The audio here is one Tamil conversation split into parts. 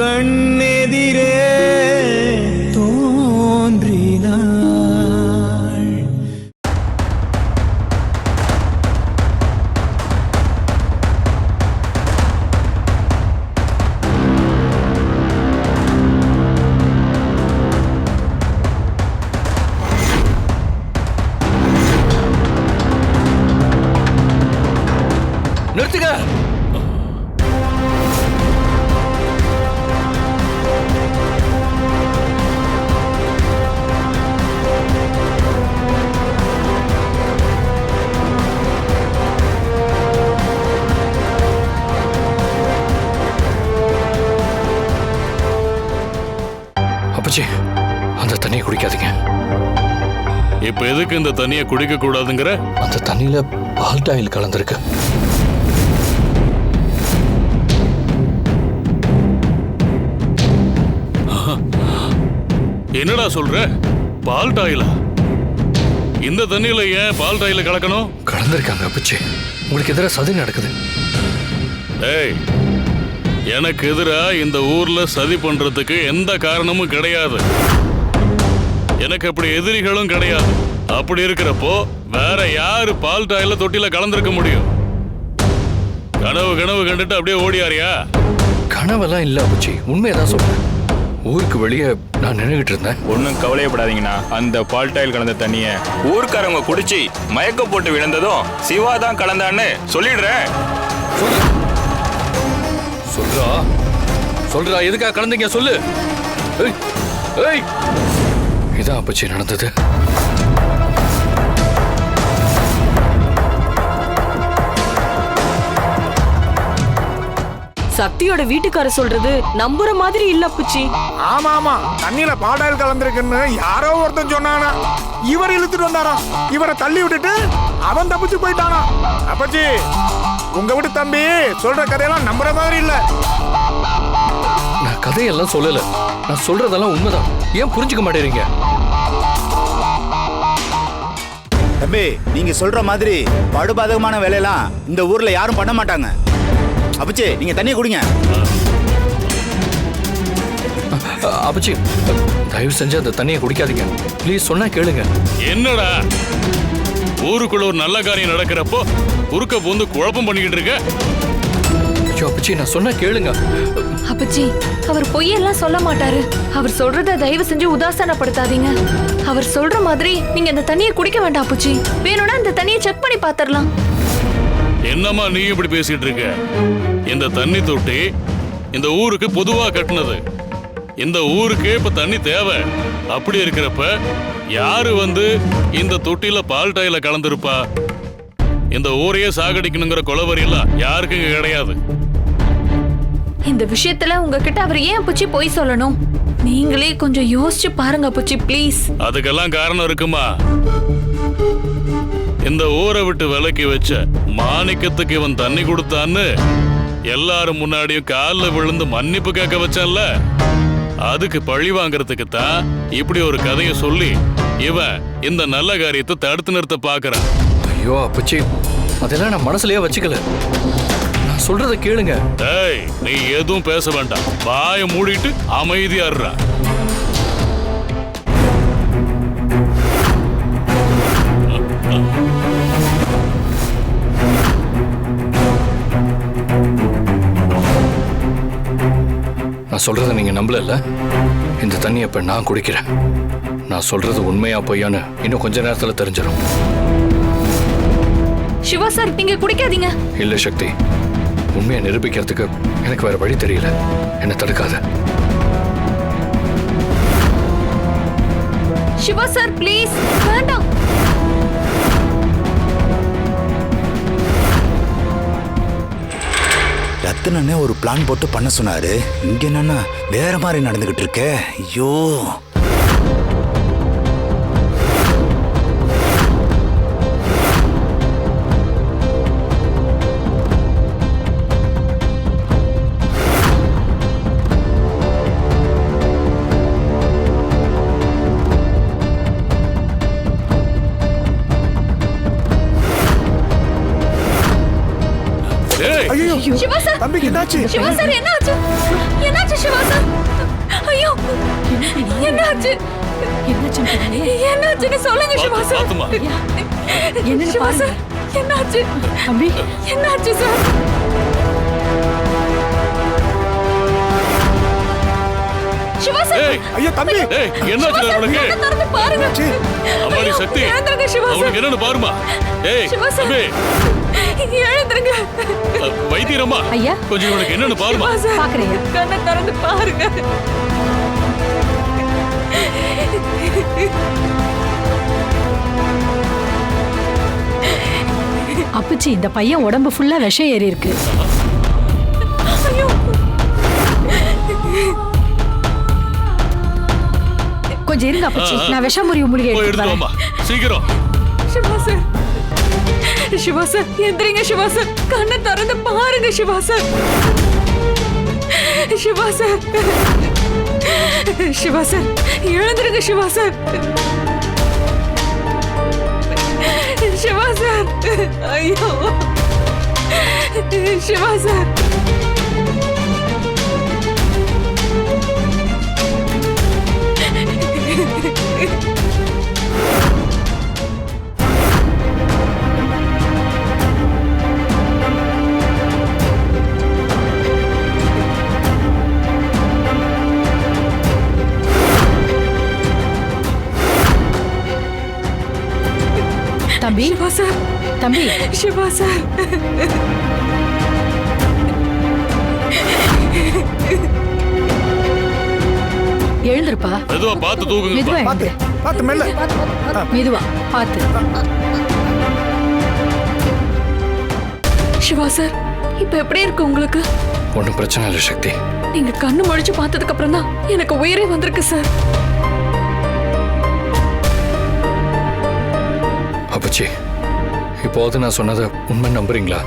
கண் இப்ப எதுக்கு இந்த தண்ணியை குடிக்க கூடாதுங்கிற? அந்த தண்ணியில பால்டாயில் கலந்துருக்கு. என்னடா சொல்ற? பால் டாயிலா இந்த தண்ணியில ஏன் பால் டாயில கலக்கணும்? கலந்துருக்காங்க அப்பச்சி உங்களுக்கு எதிராக சதி நடக்குது. ஏய் எனக்கு எதிரா இந்த ஊர்ல சதி பண்றதுக்கு எந்த காரணமும் கிடையாது. எனக்கு அப்படி எதிரிகளும் கிடையாது. அப்படி இருக்கிறப்போ வேற யாரு பால் டாயில தொட்டில கலந்திருக்க முடியும்? கனவு கனவு கண்டுட்டு அப்படியே ஓடியாரியா? கனவெல்லாம் இல்லை அப்பச்சி உண்மையதான் சொல்றேன். ஊருக்கு வெளியே நான் நின்றுகிட்டு இருந்தேன். ஒன்றும் கவலையப்படாதீங்கண்ணா. அந்த பால்டாயில் கலந்த தண்ணிய ஊர்க்காரங்க குடிச்சு மயக்க போட்டு விழுந்ததும் சிவா தான் கலந்தான்னு சொல்லிடுறேன். சொல்றா? சொல்றா. எதுக்காக கலந்தீங்க? சொல்லு. ஏய், ஏய். இதான் அப்பச்சி நடந்தது. சக்தியோட வீட்டுக்கார சொல்றது நம்புற மாதிரி இல்ல புச்சி ஆமா ஆமா தண்ணியில பாடாயில் கலந்துருக்குன்னு யாரோ ஒருத்தன் சொன்னானா. இவர் இழுத்துட்டு வந்தாரா? இவரை தள்ளி விட்டுட்டு அவன் தப்பிச்சு போயிட்டானா? அப்பச்சி உங்க வீட்டு தம்பி சொல்ற கதையெல்லாம் நம்புற மாதிரி இல்ல. நான் கதையெல்லாம் சொல்லல. நான் சொல்றதெல்லாம் உண்மைதான். ஏன் புரிஞ்சுக்க மாட்டேறீங்க? தம்பி நீங்க சொல்ற மாதிரி படுபாதகமான வேலையெல்லாம் இந்த ஊர்ல யாரும் பண்ண மாட்டாங்க. அப்பச்சி நீங்க தண்ணியை குடிங்க. அப்பச்சி தயவு செஞ்சு அந்த தண்ணியை குடிக்காதீங்க. ப்ளீஸ் சொன்னா கேளுங்க. என்னடா? ஊருக்குள்ள ஒரு நல்ல காரியம் நடக்கிறப்போ குறுக்க பூந்து குழப்பம் பண்ணிக்கிட்டு இருக்க? ஐயோ அப்பச்சி நான் சொன்னா கேளுங்க. அப்பச்சி அவர் பொய்யெல்லாம் சொல்ல மாட்டாரு. அவர் சொல்றத தயவு செஞ்சு உதாசனப்படுத்தாதீங்க. அவர் சொல்ற மாதிரி நீங்க இந்த தண்ணியை குடிக்க வேண்டாம் அப்பச்சி வேணும்னா இந்த தண்ணியை செக் பண்ணி பாத்திரலாம். என்னம்மா நீ இப்படி பேசிட்டு இருக்க? இந்த தண்ணி தொட்டி இந்த ஊருக்கு பொதுவா கட்டினது. இந்த ஊருக்கே இப்ப தண்ணி தேவை. அப்படி இருக்கிறப்ப யாரு வந்து இந்த தொட்டில பால் டாயில கலந்திருப்பா? இந்த ஊரையே சாகடிக்கணுங்கிற கொலவரி எல்லாம் யாருக்கும் கிடையாது. இந்த விஷயத்துல உங்ககிட்ட அவர் ஏன் அப்பச்சி பொய் சொல்லணும்? நீங்களே கொஞ்சம் யோசிச்சு பாருங்க அப்பச்சி ப்ளீஸ் அதுக்கெல்லாம் காரணம் இருக்குமா? இந்த ஊரை விட்டு விலக்கி வச்ச மாணிக்கத்துக்கு இவன் தண்ணி கொடுத்தான்னு எல்லாரும் முன்னாடியும் காலில் விழுந்து மன்னிப்பு கேட்க வச்சான்ல? அதுக்கு பழி வாங்குறதுக்கு தான் இப்படி ஒரு கதையை சொல்லி இவன் இந்த நல்ல காரியத்தை தடுத்து நிறுத்த பாக்குறான். ஐயோ அப்பச்சி அதெல்லாம் நான் மனசுலயே வச்சுக்கல. சொல்றத கேளுங்க. டேய் நீ எதுவும் பேச வேண்டாம். வாயை மூடிட்டு அமைதியா இருடா. நான் சொல்றத நீங்க நம்பல இந்த தண்ணியை இப்ப நான் குடிக்கிறேன். நான் சொல்றது உண்மையா பொய்யான்னு இன்னும் கொஞ்ச நேரத்துல தெரிஞ்சிடும் சிவா சார் நீங்க குடிக்காதீங்க. இல்ல சக்தி. உண்மையை நிரூபிக்கிறதுக்கு எனக்கு வேற வழி தெரியல. என்ன தடுக்காத. சிவா சார் ப்ளீஸ் வேண்டாம். ரத்தனே ஒரு பிளான் போட்டு பண்ண சொன்னாரு. இங்க என்னன்னா வேற மாதிரி நடந்துகிட்டு இருக்கே. ஐயோ. ஐயோ. சிவா சார் தம்பிக்கு என்னாச்சு? சிவா சார் என்னாச்சு? என்னாச்சு சிவா சார் ஐயோ. என்னாச்சு? என்னாச்சுன்னு சொல்லுங்க சிவா சார் பாத்துமா. சிவா சார் என்னாச்சு? தம்பி. என்னாச்சு சார்? சிவா சார் ஐயோ தம்பி! உனக்கு? கண்ணை திறந்து பாருங்க. அம்மாடி சக்தி எழுந்திருங்க சிவா சார் அவனுக்கு என்னன்னு பாருமா. ஏய் சிவா சார். எழுந்துருங்க. வைத்தியரம்மா. ஐயா. கொஞ்சம் இவனுக்கு என்னன்னு பாருமா. பாக்குறேன். கண்ணை திறந்து பாருங்க. அப்புச்சி இந்த பையன் உடம்பு ஃபுல்லா விஷம் ஏறி இருக்கு கொஞ்சம் இருங்க அப்புச்சி நான் விஷம் முறிவு மூலிகை எடுத்து வரேன். சீக்கிரம். சிவா சார். சிவா சார் எந்திரிங்க சிவா சார். கண்ணை திறந்து பாருங்க Shiva sir. Shiva sir. Shiva sir எழுந்திருங்க Siva sir. Siva sir. ஐயோ. சிவா சார். தம்பி? சிவா சார். தம்பி? சிவா சார். எழுந்திருப்பா. மெதுவா பார்த்து தூக்குங்க மெதுவா பார்த்து எழுந்துரு பார்த்து மெல்ல. மெதுவா பார்த்து சிவா சார் இப்ப எப்படி இருக்கு உங்களுக்கு? ஒன்றும் பிரச்சனை இல்லை சக்தி. நீங்க கண்ணு முழிச்சு பார்த்ததுக்கு அப்புறம் தான் எனக்கு உயிரே வந்திருக்கு சார். இப்போது நான் சொன்னதை உண்மை நம்புறீங்களா?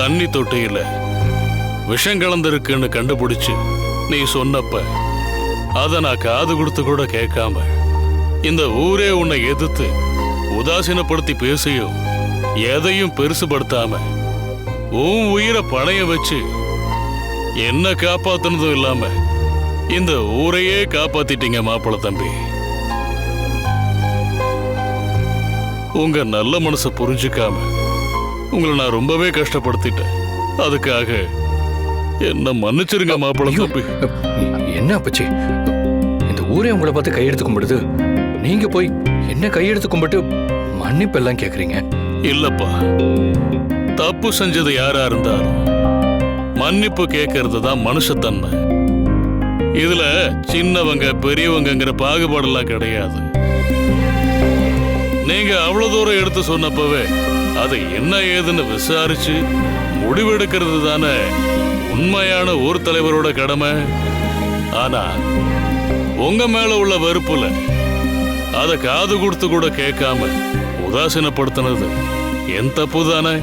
தண்ணி தொட்டியில விஷம் கலந்துருக்குன்னு கண்டுபிடிச்சு நீ சொன்னப்ப அதை நான் காது கொடுத்து கூட கேட்காம இந்த ஊரே உன்னை எதிர்த்து உதாசீனப்படுத்தி பேசியும் எதையும் பெருசுபடுத்தாம உன் உயிரை பணைய வச்சு என்ன காப்பாத்துனதும் இல்லாம இந்த ஊரையே காப்பாத்திட்டீங்க மாப்பிள தம்பி. உங்க நல்ல மனசை புரிஞ்சுக்காம உங்களை நான் ரொம்பவே கஷ்டப்படுத்திட்டேன். அதுக்காக என்ன மன்னிச்சிருங்க மாப்பிள ஐயோ, தம்பி. என்ன அப்பச்சி இந்த ஊரே உங்களை பார்த்து கையெடுத்து கும்பிடுது. நீங்க போய் என்ன கையெடுத்து கும்பிட்டு மன்னிப்பு எல்லாம் கேக்குறீங்க? இல்லப்பா. தப்பு செஞ்சது யாரா இருந்தாலும் மன்னிப்பு கேட்கறது தான் மனுஷத்தன்மை. இதுல சின்னவங்க பெரியவங்கங்கிற பாகுபாடெல்லாம் கிடையாது. நீங்க அவ்வளவு தூரம் எடுத்து சொன்னப்பவே அது என்ன ஏதுன்னு விசாரிச்சு முடிவெடுக்கிறது தானே. உண்மையான ஊர் தலைவரோட கடமை. ஆனா உங்க மேல உள்ள வெறுப்புல அத காது கொடுத்து கூட கேட்காம உதாசீனப்படுத்தினது என் தப்பு தானே?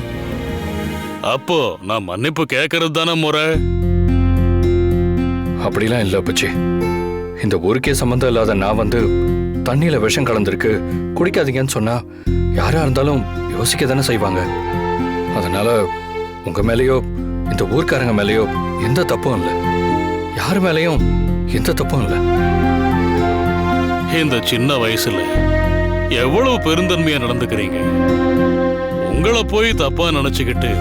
அப்போ நான் மன்னிப்பு கேட்கறது தானே முறை? அப்படிலாம் இல்லை பச்சி இந்த ஊருக்கே சம்மந்தம் இல்லாத நான் வந்து தண்ணியில விஷம் கலந்திருக்கு குடிக்காதீங்கன்னு சொன்னா யாரா இருந்தாலும் யோசிக்க தானே செய்வாங்க. அதனால உங்க மேலேயோ இந்த ஊர்க்காரங்க மேலேயோ எந்த தப்பும் இல்லை. யார் மேலேயும் எந்த தப்பும் இல்லை. இந்த சின்ன வயசுல எவ்வளவு பெருந்தன்மையா நடந்துக்கிறீங்க? உங்களை போய் தப்பா நினைச்சுக்கிட்டு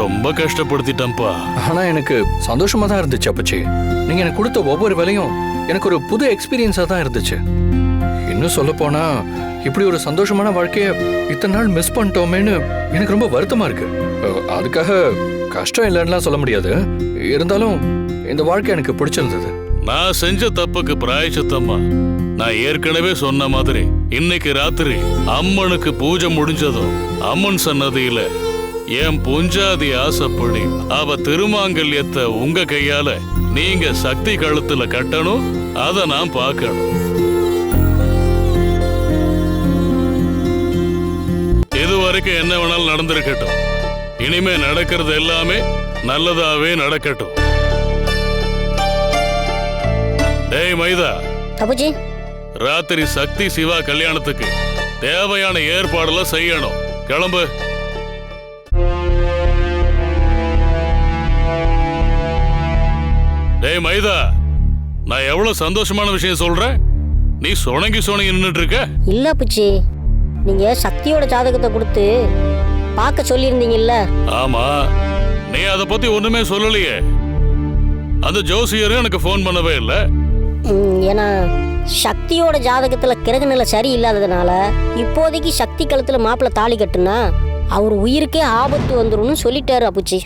ரொம்ப கஷ்டப்படுத்திட்டேன்ப்பா. ஆனா எனக்கு சந்தோஷமா தான் இருந்துச்சு அப்பச்சி. நீங்க எனக்கு கொடுத்த ஒவ்வொரு வேலையும் எனக்கு ஒரு புது எக்ஸ்பீரியன்ஸா தான் இருந்துச்சு. இன்னும் சொல்ல போனா இப்படி ஒரு சந்தோஷமான வாழ்க்கைய இத்தனை நாள் மிஸ் பண்ணிட்டோமேன்னு எனக்கு ரொம்ப வருத்தமா இருக்கு. அதுக்காக கஷ்டம் இல்லைன்னுலாம் சொல்ல முடியாது. இருந்தாலும் இந்த வாழ்க்கை எனக்கு பிடிச்சிருந்தது. நான் செஞ்ச தப்புக்கு பிராயச்சித்தம்மா. நான் ஏற்கனவே சொன்ன மாதிரி இன்னைக்கு ராத்திரி அம்மனுக்கு பூஜை முடிஞ்சதும் அம்மன் சன்னதியில என் புஞ்சாதி ஆசைப்படி அவ திருமாங்கல்யத்தை உங்க கையால நீங்க சக்தி கழுத்துல கட்டணும் அத நான் பார்க்கணும். வரைக்கும் என்ன வேணாலும் நடந்திருக்கட்டும். இனிமே நடக்கிறது எல்லாமே நல்லதாவே நடக்கட்டும். டேய் மைதா. அப்புச்சி ராத்திரி சக்தி சிவா கல்யாணத்துக்கு தேவையான ஏற்பாடெல்லாம் செய்யணும். கிளம்பு. டேய் மைதா. நான் எவ்வளவு சந்தோஷமான விஷயம் சொல்றேன்? நீ சுணங்கி சுணங்கி நின்னுட்டு இருக்க? இல்ல அப்புச்சி நீங்க சக்தியோட ஜாதகத்தை கொடுத்து பார்க்க சொல்லியிருந்தீங்கல்ல? ஆமா. நீ அத பத்தி ஒண்ணுமே சொல்லலையே. அந்த ஜோசியரும் எனக்கு ஃபோன் பண்ணவே இல்ல. ஏன்னா சக்தியோட ஜாதகத்துல கிரக நிலை சரி இல்லாததுனால இப்போதைக்கு சக்தி கழுத்துல மாப்பிள்ளை தாலி கட்டுனா அவர் உயிருக்கே ஆபத்து வந்துரும்னு சொல்லிட்டாரு அப்புச்சி